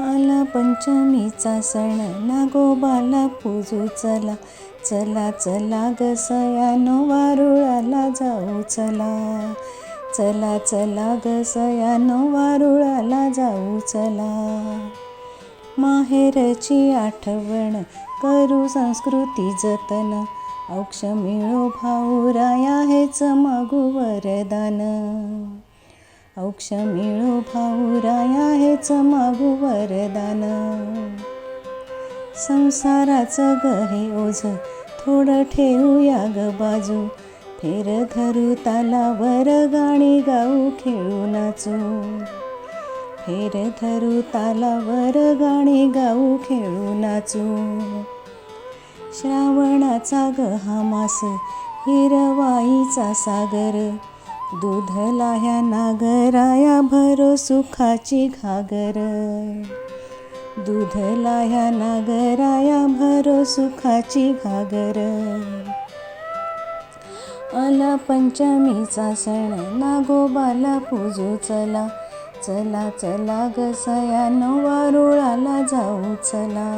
आला पंचमीचा सण नागोबाला पूजू चला चला चला ग सयानो वारुळाला जाऊ चला. चला चला ग सयानो वारुळाला जाऊ चला. माहेरची आठवण करू संस्कृती जतन औक्ष मिळो भाऊराया हेच मागू वरदान औक्ष मिळो भाऊराया हेच मागू वरदान. संसाराचं ग हे ओझ थोडं ठेवूया ग बाजू. फेर धरू तालावर गाणी गाऊ खेळू नाचू. फेर धरू तालावर गाणी गाऊ खेळू नाचू. श्रावणाचा ग हा मास हिरवाईचा सागर. दूध लाह्या नागराया भरो सुखाची घागर. दूध लाह्या नागराया भरो सुखाची घागर. आला पंचमीचा सण नागोबाला पूजू चला. चला चला ग सयानो वारुळाला जाऊ चला.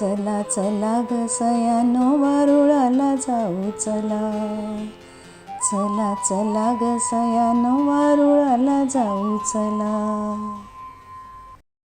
चला चला ग सयानो वारुळाला जाऊ चला. चला चला ग सयान वारुळाला जाऊ चला.